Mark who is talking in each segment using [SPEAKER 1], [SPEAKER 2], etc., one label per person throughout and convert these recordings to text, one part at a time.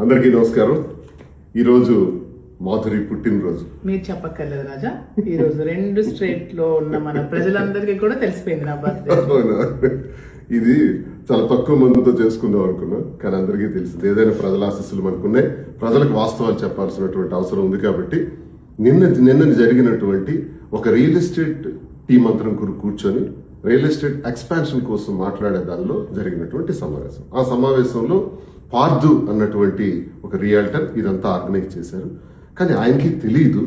[SPEAKER 1] అందరికీ నమస్కారం. ఈరోజు మాధురి పుట్టినరోజు.
[SPEAKER 2] మీరు చెప్పక్కర్లేదు రాజా. ఈ రోజు రెండు స్ట్రేట్లో ఉన్న మన ప్రజలందరికీ కూడా తెలిసిపోయింది నా బర్త్డే?
[SPEAKER 1] ఇది చాలా తక్కువ మందితో చేసుకుందాం అనుకున్నాం కానీ అందరికీ తెలిసింది. ఏదైనా ప్రజల ఆశస్సులు మనకున్నాయి. ప్రజలకు వాస్తవాలు చెప్పాల్సినటువంటి అవసరం ఉంది కాబట్టి నిన్న నిన్న జరిగినటువంటి ఒక రియల్ ఎస్టేట్ టీం అంతరం కూర్- కూర్చొని రియల్ ఎస్టేట్ ఎక్స్పాన్షన్ కోసం మాట్లాడే దానిలో జరిగినటువంటి సమావేశం. ఆ సమావేశంలో పార్దు అన్నటువంటి ఒక రియాల్టర్ ఇదంతా ఆర్గనైజ్ చేశారు. కానీ ఆయనకి తెలియదు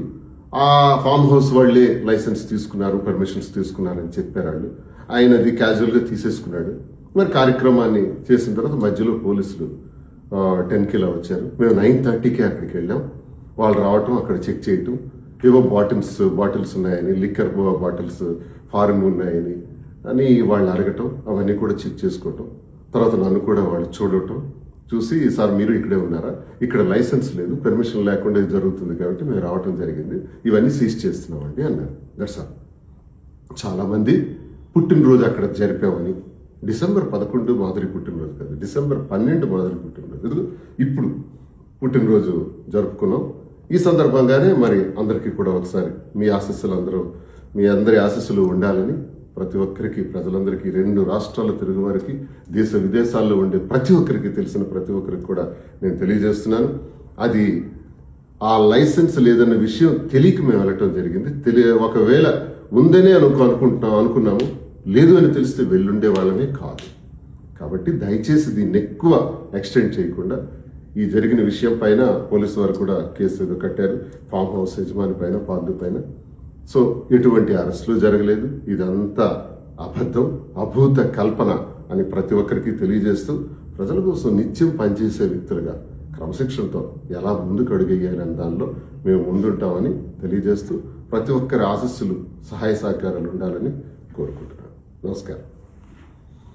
[SPEAKER 1] ఆ ఫామ్ హౌస్ వాళ్ళే లైసెన్స్ తీసుకున్నారు పర్మిషన్స్ తీసుకున్నారని చెప్పారు వాళ్ళు ఆయన అది క్యాజువల్గా తీసేసుకున్నాడు. మరి కార్యక్రమాన్ని చేసిన తర్వాత మధ్యలో పోలీసులు టెన్కి ఇలా వచ్చారు. మేము నైన్ థర్టీకి అక్కడికి వెళ్ళాం. వాళ్ళు రావటం అక్కడ చెక్ చేయటం. ఏవో బాటిల్స్ బాటిల్స్ ఉన్నాయని లిక్కర్ బాటిల్స్ ఫారిన్ ఉన్నాయని అని వాళ్ళు అడగటం అవన్నీ కూడా చెక్ చేసుకోవటం. తర్వాత నన్ను కూడా వాళ్ళు చూడటం. చూసి సార్ మీరు ఇక్కడే ఉన్నారా? ఇక్కడ లైసెన్స్ లేదు పర్మిషన్ లేకుండా జరుగుతుంది కాబట్టి మేము రావటం జరిగింది. ఇవన్నీ సీజ్ చేస్తున్నామండి అన్నారు. దట్స్ ఆల్ చాలామంది పుట్టినరోజు అక్కడ జరిపామని. డిసెంబర్ పదకొండు మాధురి పుట్టినరోజు కాదు డిసెంబర్ పన్నెండు మాధురి పుట్టినరోజు. ఇప్పుడు పుట్టినరోజు జరుపుకున్నాం. ఈ సందర్భంగానే మరి అందరికీ కూడా ఒకసారి మీ ఆశస్సులు అందరూ మీ అందరి ఆశస్సులు ఉండాలని ప్రతి ఒక్కరికి ప్రజలందరికీ రెండు రాష్ట్రాల తిరుగు వారికి దేశ విదేశాల్లో ఉండే ప్రతి ఒక్కరికి తెలిసిన ప్రతి ఒక్కరికి కూడా నేను తెలియజేస్తున్నాను. అది ఆ లైసెన్స్ లేదన్న విషయం తెలియక మేము వెళ్ళటం జరిగింది. తెలియ ఒకవేళ ఉందనే అనుకో అనుకుంటున్నాం అనుకున్నాము. లేదు అని తెలిస్తే వెళ్ళుండే వాళ్ళమే కాదు. కాబట్టి దయచేసి దీన్ని ఎక్కువ ఎక్స్టెండ్ చేయకుండా ఈ జరిగిన విషయం పైన పోలీసు వారు కూడా కేసు కట్టారు. ఫామ్ హౌస్ యజమాని పైన పార్డు పైన. సో ఎటువంటి అరెస్టులు జరగలేదు. ఇదంతా అబద్ధం అభూత కల్పన అని ప్రతి ఒక్కరికి తెలియజేస్తూ ప్రజల కోసం నిత్యం పనిచేసే వ్యక్తులుగా క్రమశిక్షణతో ఎలా ముందుకు అడుగేయాలనే దానిలో మేము ముందుంటామని తెలియజేస్తూ ప్రతి ఒక్కరి ఆశస్సులు సహాయ సహకారాలు ఉండాలని కోరుకుంటున్నాను. నమస్కారం.